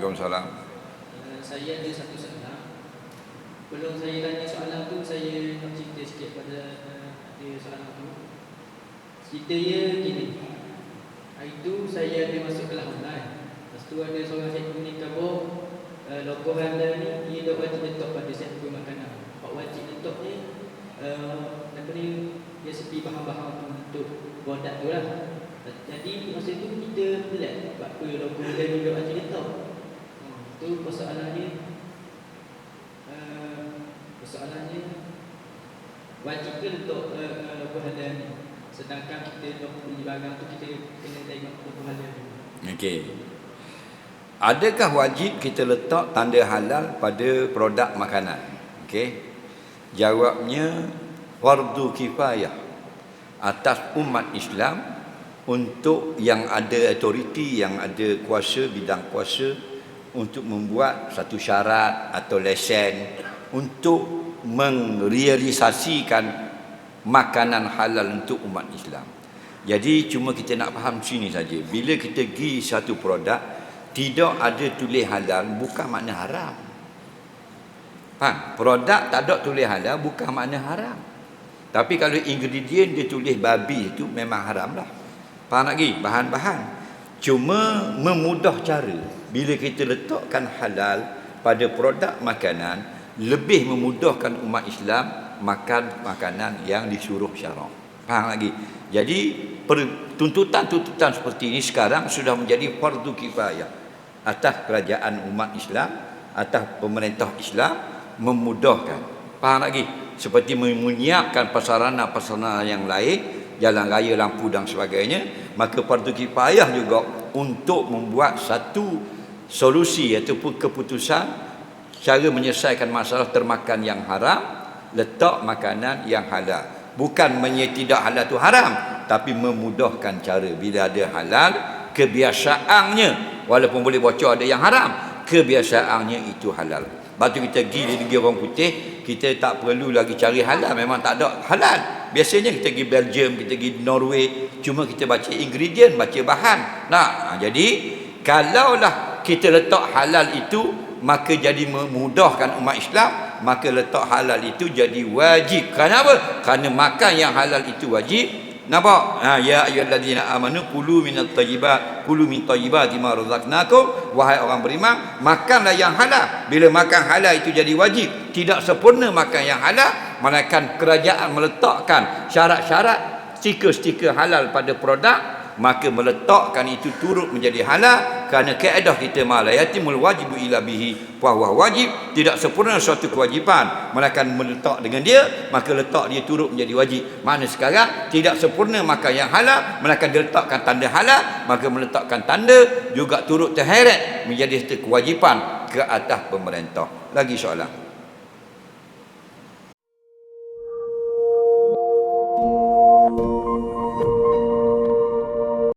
Waalaikumsalam. Uh, saya ada satu soalan. Belum saya tanya soalan tu, saya nak cerita sikit pada uh, soalan tu. Cerita dia gini. Hari tu saya ada masuk kelas online. Lepas tu ada seorang cikgu ni kata uh, logo halal ni dia tak wajib letak pada set makanan. Pak wajib letak ni uh, apa ni dia sepi bahan-bahan untuk produk tu lah. Jadi masa tu kita pelik sebab apa logo ni tak wajib letak. Hmm, tu persoalannya uh, persoalannya wajib ke letak uh, uh, logo halal ni? Sedangkan kita nak beli barang tu kita kena tengok halal ni. Okey. Adakah wajib kita letak tanda halal pada produk makanan? Okey. Jawabnya fardu kifayah atas umat Islam untuk yang ada autoriti, yang ada kuasa bidang kuasa untuk membuat satu syarat atau lesen untuk merealisasikan makanan halal untuk umat Islam. Jadi cuma kita nak faham sini saja. Bila kita pergi satu produk tidak ada tulis halal bukan makna haram. Faham? Produk tak ada tulis halal bukan makna haram. Tapi kalau ingredient dia tulis babi itu memang haram lah. Faham lagi? Bahan-bahan. Cuma memudah cara. Bila kita letakkan halal pada produk makanan, lebih memudahkan umat Islam makan makanan yang disuruh syarak. Faham lagi? Jadi tuntutan-tuntutan seperti ini sekarang sudah menjadi fardu kifayah atas kerajaan umat Islam, atas pemerintah Islam memudahkan. Faham lagi? Seperti menyiapkan pasarana-pasarana yang lain, jalan raya, lampu dan sebagainya, maka fardu kifayah juga untuk membuat satu solusi ataupun keputusan cara menyelesaikan masalah termakan yang haram, letak makanan yang halal. Bukan menye tidak halal itu haram, tapi memudahkan cara bila ada halal, kebiasaannya walaupun boleh bocor ada yang haram, kebiasaannya itu halal. Batu kita pergi di orang putih, kita tak perlu lagi cari halal, memang tak ada halal. Biasanya kita pergi Belgium, kita pergi Norway, cuma kita baca ingredient, baca bahan. Nah, jadi kalaulah kita letak halal itu maka jadi memudahkan umat Islam maka letak halal itu jadi wajib. Kenapa kerana makan yang halal itu wajib. Nampak? Ha ya ayyuhallazina amanu kulu minat thayyibat kulu min thayyibati ma razaqnakum. Wahai orang beriman makanlah yang halal. Bila makan halal itu jadi wajib tidak sempurna makan yang halal melainkan kerajaan meletakkan syarat-syarat stiker-stiker halal pada produk maka meletakkan itu turut menjadi halal kerana kaedah kita malayatimul wajibu ila bihi. Wa wajib tidak sempurna suatu kewajipan. Melainkan meletak dengan dia maka letak dia turut menjadi wajib. Mana sekarang tidak sempurna maka yang halal melainkan diletakkan tanda halal maka meletakkan tanda juga turut terheret menjadi satu kewajipan ke atas pemerintah. Lagi soalan